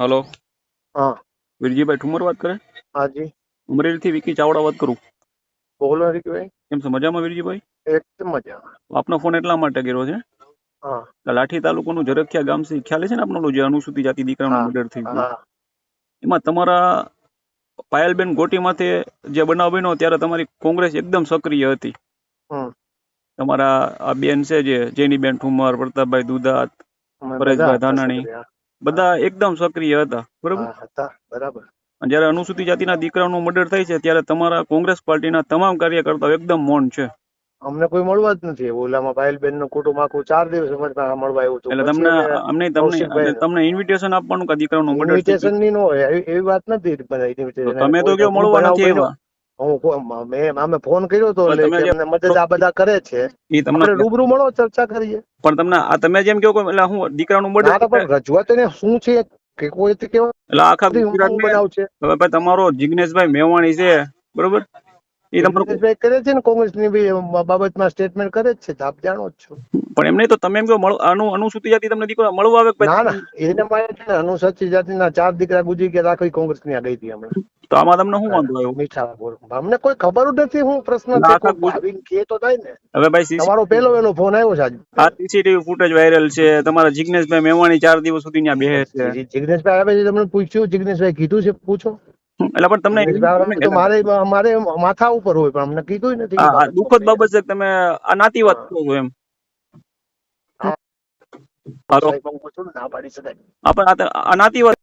Hello. હા. વીરજીભાઈ ઠુમર વાત કરે? હાજી. અમરેલીથી વિકી ચાવડા વાત કરું. બોલો હરીકભાઈ કેમ છો? મજામાં વીરજીભાઈ? એકદમ મજા આપનો ફોન એટલા માટે કર્યો છે હા. લાઠી તાલુકાનું જરખિયા ગામ છે ખ્યાલ છે ને આપનો જે અનુસૂચિત જાતિ દીકરાનો મર્ડર થઈ ગયો એમાં તમારા પાયલબેન ગોટી માથે જે બનાવ બન્યો ત્યારે તમારી કોંગ્રેસ એકદમ સક્રિય હતી. તમારા આ બેન છે જે જેની બેન ઠુમર પ્રતાપભાઈ દુધાત પરેશભાઈ ધાનાણી. બધા એકદમ સક્રિય હતા. બરોબર? હતા. બરાબર. જયારે અનુસૂચિત જાતિના દીકરાનું મર્ડર થાય છે ત્યારે તમારા કોંગ્રેસ પાર્ટીના તમામ કાર્યકર્તાઓ એકદમ મૌન છે. અમને કોઈ મળવા જ નથી. ઓલામાં પાયલબેનનું કુટુંબ આખું ચાર દિવસ અમારે ત્યાં મળવા આવ્યું હતું. એટલે તમને અમને તમને તમને ઇન્વિટેશન આપવાનું કે દીકરાનું મર્ડર ઇન્વિટેશનની નો એવી વાત નથી. તમે તો કયો મળવા નથી. આવ્યા હું મેં અમે ફોન કર્યો તો એટલે તમે કે જે- અમને મદદ આ બધા કરે છે. એ તમને રૂબરૂ મળો ચર્ચા કરીએ. પણ તમને આ તમે જેમ કહો એટલે હું દીકરાનું મર્ડર તો પણ રજૂઆત એને શું છે? કે કોઈ કેવા એટલે આખા શું બનાવ છે હવે ભાઈ તમારો જિગ્નેશભાઈ મેવાણી છે બરોબર? એ તમારો કરે છે ને કોંગ્રેસની બી બાબતમાં સ્ટેટમેન્ટ કરે જ છે તો આપ જાણો જ છો. પણ એમ નહીં તો તમે એમ કહો અનુ અનુસૂચિત જાતિ તમને દીકરો મળવા આવે ના ના એને માટે છે ને અનુસૂચિત જાતિના ચાર દીકરા ગુજરી ગયા આખી કોંગ્રેસની આ ગઈ હતી હમણાં. તો આમાં તમને શું વાંધો આવ્યો? મીઠા બોલ. અમને કોઈ ખબર જ નથી હું પ્રશ્ન આવીને કહે તો થાય ને. હવે ભાઈ તમારો પહેલો એનો ફોન આવ્યો છે આ સીસીટીવી ફૂટેજ વાયરલ છે. તમારા જિગ્નેશભાઈ મેવાણી ચાર દિવસ સુધી ત્યાં બેહે છે. જિગ્નેશભાઈ આવે છે તમને પૂછ્યું? જિગ્નેશભાઈ કીધું છે પૂછો. એટલે પણ તમને મારે મારે માથા ઉપર હોય પણ અમને કીધું નથી દુઃખદ બાબત છે તમે આ નાતી વાત કરો છો એમ. ને, પાડી શકાય. આપણે આ- આ નાતી વાત